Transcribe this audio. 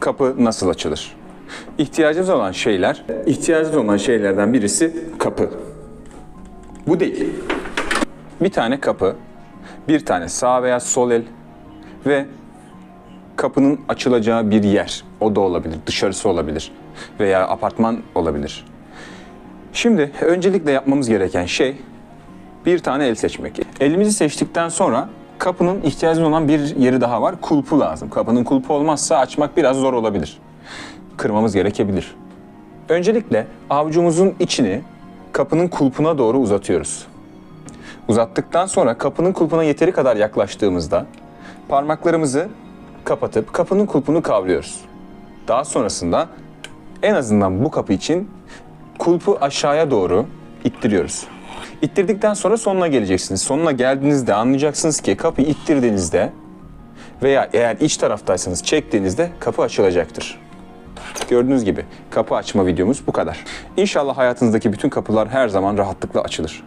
kapı nasıl açılır? İhtiyacımız olan şeyler, ihtiyacımız olan şeylerden birisi kapı. Bu değil. Bir tane kapı, bir tane sağ veya sol el ve kapının açılacağı bir yer. O da olabilir, dışarısı olabilir veya apartman olabilir. Şimdi öncelikle yapmamız gereken şey bir tane el seçmek. Elimizi seçtikten sonra kapının ihtiyacımız olan bir yeri daha var. Kulpu lazım. Kapının kulpu olmazsa açmak biraz zor olabilir. Kırmamız gerekebilir. Öncelikle avucumuzun içini kapının kulpuna doğru uzatıyoruz. Uzattıktan sonra kapının kulpuna yeteri kadar yaklaştığımızda parmaklarımızı kapatıp kapının kulpunu kavruyoruz. Daha sonrasında en azından bu kapı için kulpu aşağıya doğru ittiriyoruz. İttirdikten sonra sonuna geleceksiniz. Sonuna geldiğinizde anlayacaksınız ki kapıyı ittirdiğinizde veya eğer iç taraftaysanız çektiğinizde kapı açılacaktır. Gördüğünüz gibi kapı açma videomuz bu kadar. İnşallah hayatınızdaki bütün kapılar her zaman rahatlıkla açılır.